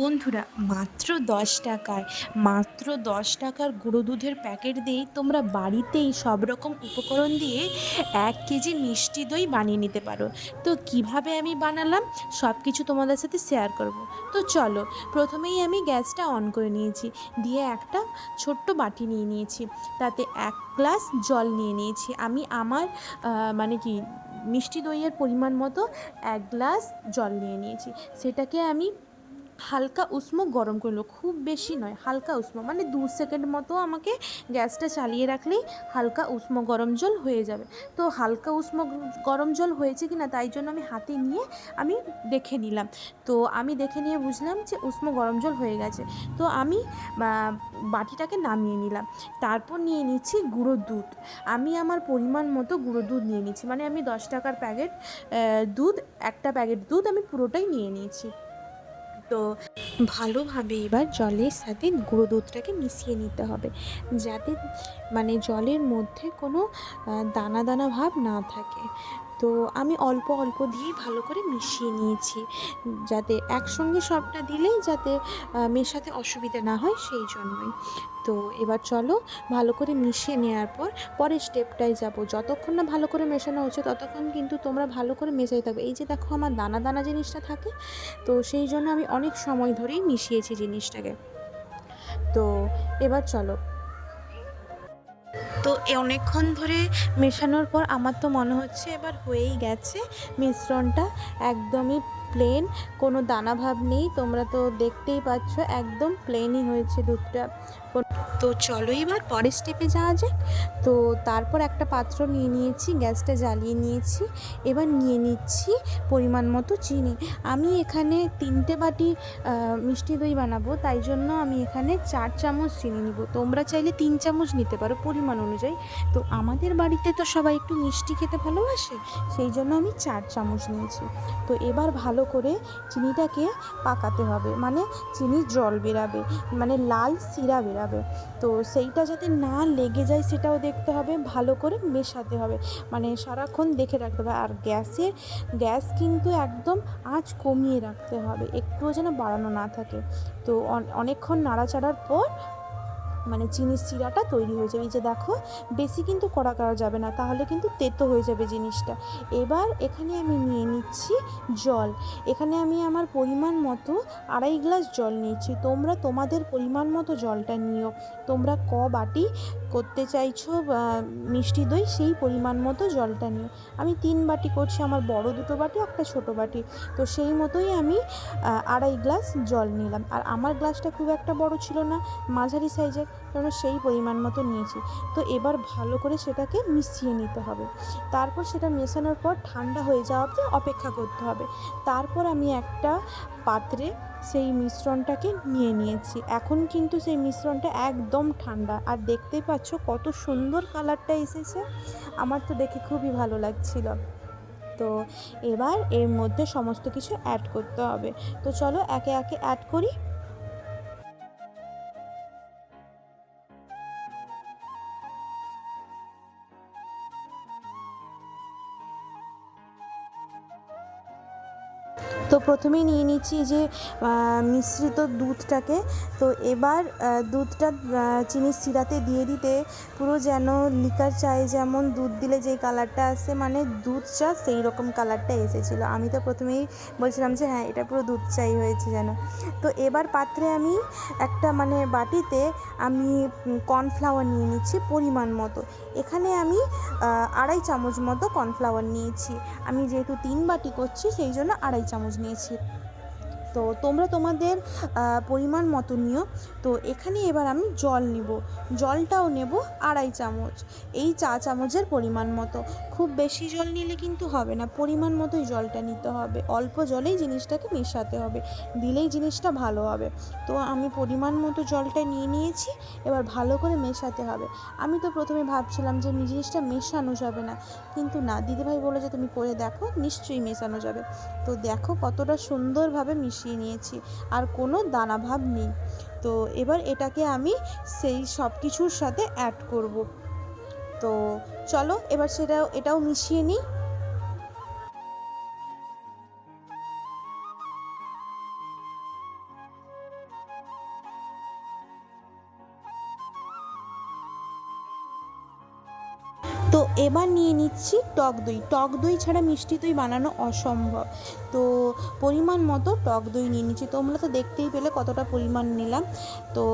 বন্ধুরা, মাত্র দশ টাকায়, মাত্র দশ টাকার গুঁড়ো দুধের প্যাকেট দিয়েই তোমরা বাড়িতেই সব রকম উপকরণ দিয়ে এক কেজি মিষ্টি দই বানিয়ে নিতে পারো। তো কীভাবে আমি বানালাম সব কিছু তোমাদের সাথে শেয়ার করব। তো চলো, প্রথমেই আমি গ্যাসটা অন করে নিয়েছি। দিয়ে একটা ছোট্ট বাটি নিয়ে নিয়েছি। তাতে এক গ্লাস জল নিয়ে নিয়েছি। আমি আমার মানে কি, মিষ্টি দইয়ের পরিমাণ মতো এক গ্লাস জল নিয়ে নিয়েছি। সেটাকে আমি হালকা উষ্ণ গরম করল, খুব বেশি নয়, হালকা উষ্ণ। মানে দু সেকেন্ড মতো আমাকে গ্যাসটা চালিয়ে রাখলেই হালকা উষ্ণ গরম জল হয়ে যাবে। তো হালকা উষ্ণ গরম জল হয়েছে কি না তাই জন্য আমি হাতে নিয়ে আমি দেখে নিলাম। তো আমি দেখে নিয়ে বুঝলাম যে উষ্ণ গরম জল হয়ে গেছে। তো আমি বাটিটাকে নামিয়ে নিলাম। তারপর নিয়ে নিচ্ছি গুঁড়ো দুধ। আমি আমার পরিমাণ মতো গুঁড়ো দুধ নিয়ে নিচ্ছি। মানে আমি দশ টাকার প্যাকেট দুধ, একটা প্যাকেট দুধ আমি পুরোটাই নিয়ে নিয়েছি। তো ভালোভাবে এবার জলের সাথে গুঁড়ো দুধটাকে মিশিয়ে নিতে হবে। যাতে মানে জলের মধ্যে কোনো দানা দানা ভাব না থাকে। তো আমি অল্প অল্প দিয়েই ভালো করে মিশিয়ে নিয়েছি। যাতে একসঙ্গে সবটা দিলেই যাতে মেশাতে অসুবিধা না হয় সেই জন্যই। তো এবার চলো ভালো করে মিশিয়ে নেওয়ার পর পরের স্টেপটায় যাব। যতক্ষণ না ভালো করে মেশানো হচ্ছে ততক্ষণ কিন্তু তোমরা ভালো করে মেশাই থাকবে। এই যে দেখো আমার দানা দানা জিনিসটা থাকে, তো সেই জন্য আমি অনেক সময় ধরেই মিশিয়েছি জিনিসটাকে। তো এবার চলো তো অনেকক্ষণ ধরে মেশানোর পর আমার তো মনে হচ্ছে এবার হয়েই গেছে। মিশ্রণটা একদমই প্লেন কোনো দানা ভাব নেই। তোমরা তো দেখতেই পাচ্ছ, একদম প্লেনই হয়েছে দুধটা। তো চলো এবার পরের স্টেপে যাওয়া যাক। তো তারপর একটা পাত্র নিয়ে নিয়েছি, গ্যাসটা জ্বালিয়ে নিয়েছি। এবার নিয়ে নিচ্ছি পরিমাণ মতো চিনি। আমি এখানে তিনটে বাটি মিষ্টি দই বানাবো, তাই জন্য আমি এখানে চার চামচ চিনি নিব। তোমরা চাইলে তিন চামচ নিতে পারো পরিমাণ অনুযায়ী। তো আমাদের বাড়িতে তো সবাই একটু মিষ্টি খেতে ভালোবাসে, সেই জন্য আমি চার চামচ নিয়েছি। তো এবার ভালো করে চিনিটাকে পাকাতে হবে মানে চিনির জল বেরাবে মানে লাল শিরা বেরাবে। তো সেইটা যাতে না লেগে যায় সেটাও দেখতে হবে, ভালো করে মেশাতে হবে। মানে সারাক্ষণ দেখে রাখতে হবে। আর গ্যাসে, গ্যাস কিন্তু একদম আঁচ কমিয়ে রাখতে হবে। একটুও যেন বাড়ানো না থাকে। তো অনেকক্ষণ নাড়াচাড়ার পর মানে চিনির চিরাটা তৈরি হয়ে যাবে। এই যে দেখো, বেশি কিন্তু কড়া করা যাবে না, তাহলে কিন্তু তেতো হয়ে যাবে জিনিসটা। এবার এখানে আমি নিয়ে নিচ্ছি জল। এখানে আমি আমার পরিমাণ মতো আড়াই গ্লাস জল নিয়েছি। তোমরা তোমাদের পরিমাণ মতো জলটা নিও। তোমরা ক বাটি করতে চাইছো মিষ্টি দই, সেই পরিমাণ মতো জলটা নিও। আমি তিন বাটি করছি, আমার বড় দুটো বাটি, একটা ছোট বাটি। তো সেই মতোই আমি আড়াই গ্লাস জল নিলাম। আর আমার গ্লাসটা খুব একটা বড় ছিল না, মাঝারি সাইজের কারণ সেই পরিমাণ মতো নিয়েছি। তো এবার ভালো করে সেটাকে মিশিয়ে নিতে হবে। তারপর সেটা মেশানোর পর ঠান্ডা হয়ে যাওয়া অবধি অপেক্ষা করতে হবে। তারপর আমি একটা পাত্রে সেই মিশ্রণটাকে নিয়ে নিয়েছি। এখন কিন্তু সেই মিশ্রণটা একদম ঠান্ডা। আর দেখতেই পাচ্ছ কত সুন্দর কালারটা এসেছে। আমার তো দেখে খুবই ভালো লাগছিল। তো এবার এর মধ্যে সমস্ত কিছু অ্যাড করতে হবে। তো চলো একে একে অ্যাড করি। তো প্রথমেই নিয়ে নিচ্ছি যে মিশ্রিত দুধটাকে। তো এবার দুধটা আহ, চিনির শিরাতে দিয়ে দিতে পুরো যেন লিকার চায়ে যেমন দুধ দিলে যে কালারটা আসে মানে দুধ চা সেই রকম কালারটা এসেছিল। আমি তো প্রথমেই বলছিলাম যে হ্যাঁ এটা পুরো দুধ চাই হয়েছে যেন। তো এবার পাত্রে আমি একটা মানে বাটিতে আমি কর্নফ্লাওয়ার নিয়ে নিচ্ছি পরিমাণ মতো। এখানে আমি আড়াই চামচ মতো কর্নফ্লাওয়ার নিয়েছি। আমি যেহেতু তিন বাটি করছি সেই জন্য আড়াই চামচ নিয়েছি। তো তোমরা তোমাদের পরিমাণ মতো নিও। তো এখানে এবার আমি জল নিব। জলটাও নেব আড়াই চামচ। এই চা চামচের পরিমাণ মতো। খুব বেশি জল নিলে কিন্তু হবে না। পরিমাণ মতোই জলটা নিতে হবে। অল্প জলেই জিনিসটাকে মেশাতে হবে। দিলেই জিনিসটা ভালো হবে। তো আমি পরিমাণ মতো জলটা নিয়ে নিয়েছি, এবার ভালো করে মেশাতে হবে। আমি তো প্রথমে ভাবছিলাম যে জিনিসটা মেশানো যাবে না। কিন্তু না, দিদিভাই বলে যে তুমি করে দেখো, নিশ্চয়ই মেশানো যাবে। তো দেখো কতটা সুন্দরভাবে মিশিয়ে নিয়েছি। আর কোনো দানাভাব নেই। তো এবার এটাকে আমি সেই সব কিছুর সাথে অ্যাড করব। তো চলো, এবার সেটা, এটাও মিশিয়ে নিই। তো এবার নিয়ে নিচ্ছি টক দই। টক দই ছাড়া মিষ্টি দই বানানো অসম্ভব। তো পরিমাণ মতো টক দই নিয়ে নিচ্ছি। তোমরা তো দেখতেই পেলে কতটা পরিমাণ নিলাম। তো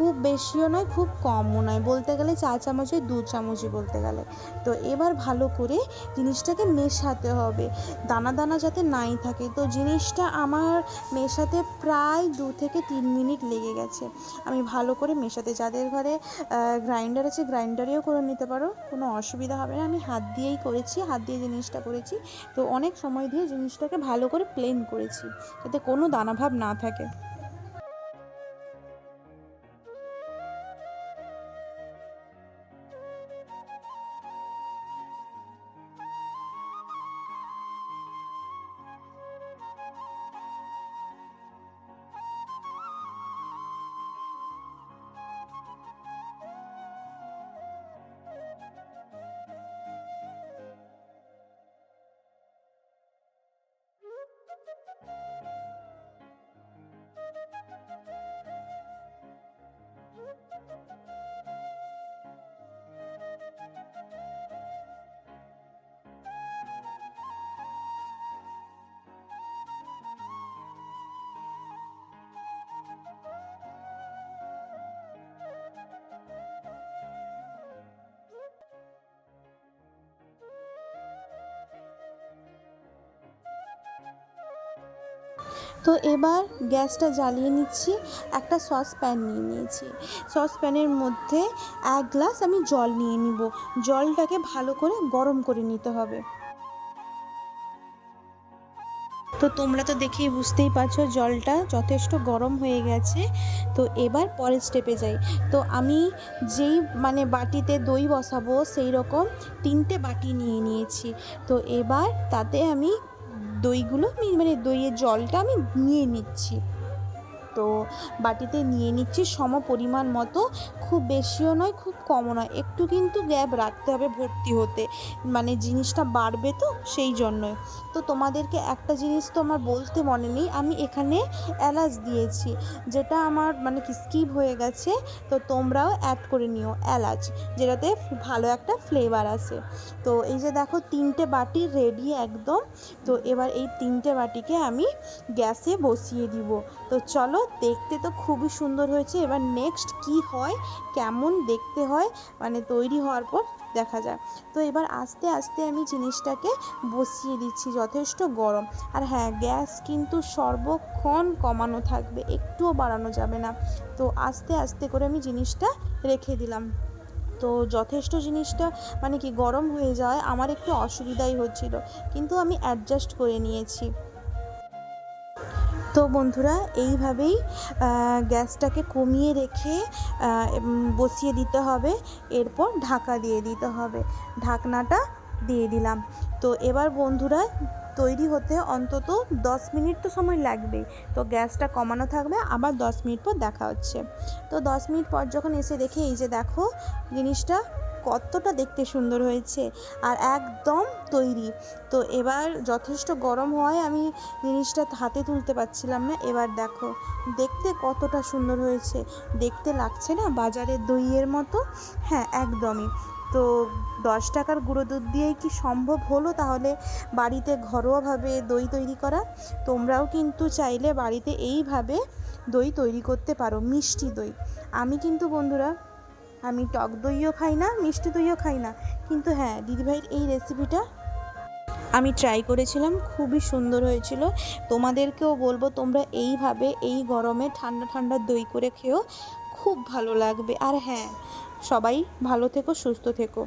খুব বেশিও নয়, খুব কমও নয়। বলতে গেলে চা চামচে, দু চামচই বলতে গেলে। তো এবার ভালো করে জিনিসটাকে মেশাতে হবে। দানা দানা যাতে নাই থাকে। তো জিনিসটা আমার মেশাতে প্রায় দু থেকে তিন মিনিট লেগে গেছে। আমি ভালো করে মেশাতে। যাদের ঘরে গ্রাইন্ডার আছে, গ্রাইন্ডারেও করে নিতে পারো। কোনো অসুবিধা হবে না। আমি হাত দিয়েই করেছি, হাত দিয়ে জিনিসটা করেছি। তো অনেক সময় দিয়ে জিনিসটাকে ভালো করে প্লেন করেছি। যাতে কোনো দানাভাব না থাকে। তো এবার গ্যাসটা জ্বালিয়ে নিচ্ছি, একটা সসপ্যান নিয়ে নিয়েছি। সসপ্যানের মধ্যে এক গ্লাস আমি জল নিয়ে নিব। জলটাকে ভালো করে গরম করে নিতে হবে। তো তোমরা তো দেখেই বুঝতেই পারছ, জলটা যথেষ্ট গরম হয়ে গেছে। তো এবার পরের স্টেপে যাই। তো আমি যেই মানে বাটিতে দই বসাবো সেই রকম তিনটে বাটি নিয়ে নিয়েছি। তো এবার তাতে আমি দইগুলো মানে দইয়ের জলটা আমি নিয়ে নিচ্ছি। তো বাটিতে নিয়ে নিচ্ছি। সম পরিমাণ মতো খুব বেশিও নয়, খুব কমও নয়। একটু কিন্তু গ্যাপ রাখতে হবে ভর্তি হতে। মানে জিনিসটা বাড়বে তো সেই জন্যই। তো তোমাদেরকে একটা জিনিস তো আমার বলতে মনে নেই, আমি এখানে এলাচ দিয়েছি। যেটা আমার মানে কি স্কিপ হয়ে গেছে, তো তোমরাও অ্যাড করে নিও এলাচ, যেটাতে ভালো একটা ফ্লেভার আসে। তো এই যে দেখো তিনটে বাটি রেডি একদম। তো এবার এই তিনটে বাটিকে আমি গ্যাসে বসিয়ে দিব। তো চলো দেখতে তো খুবই সুন্দর হয়েছে। এবার নেক্সট কি হয়, কেমন দেখতে হয় মানে তৈরি হওয়ার পর দেখা যায় তো এবার আস্তে আস্তে আমি জিনিসটাকে বসিয়ে দিচ্ছি যথেষ্ট গরম। আর হ্যাঁ গ্যাস কিন্তু সর্বক্ষণ কমানো থাকবে, একটুও বাড়ানো যাবে না। তো আস্তে আস্তে করে আমি জিনিসটা রেখে দিলাম। তো যথেষ্ট জিনিসটা মানে কি গরম হয়ে যাওয়ায় আমার একটু অসুবিধাই হচ্ছিল। কিন্তু আমি অ্যাডজাস্ট করে নিয়েছি। তো বন্ধুরা, এইভাবেই গ্যাসটাকে কমিয়ে রেখে বসিয়ে দিতে হবে। এরপর ঢাকা দিয়ে দিতে হবে। ঢাকনাটা দিয়ে দিলাম। তো এবার বন্ধুরা, তৈরি হতে অন্তত দশ মিনিট তো সময় লাগবেই তো গ্যাসটা কমানো থাকবে, আবার দশ মিনিট পর দেখা হচ্ছে। তো দশ মিনিট পর যখন এসে দেখে, এই যে দেখো, জিনিসটা কতটা দেখতে সুন্দর হয়েছে আর একদম তৈরি। তো এবার যথেষ্ট গরম হওয়ায় আমি জিনিসটা হাতে তুলতে পারছিলাম না। এবার দেখো, দেখতে কতটা সুন্দর হয়েছে। দেখতে লাগছে না বাজারের দইয়ের মতো? হ্যাঁ একদমই। তো দশ টাকার গুঁড়ো দুধ দিয়েই কি সম্ভব হলো তাহলে বাড়িতে ঘরোয়াভাবে দই তৈরি করা? তোমরাও কিন্তু চাইলে বাড়িতে এইভাবে দই তৈরি করতে পারো, মিষ্টি দই। আমি কিন্তু বন্ধুরা আমি টক দইও খাই না, মিষ্টি দইও খাই না। কিন্তু হ্যাঁ দিদিভাইয়ের এই রেসিপিটা আমি ট্রাই করেছিলাম, খুবই সুন্দর হয়েছিল। তোমাদেরকেও বলব, তোমরা এইভাবে এই গরমে ঠান্ডা ঠান্ডা দই করে খেও, খুব ভালো লাগবে। আর হ্যাঁ সবাই ভালো থেকো, সুস্থ থেকো।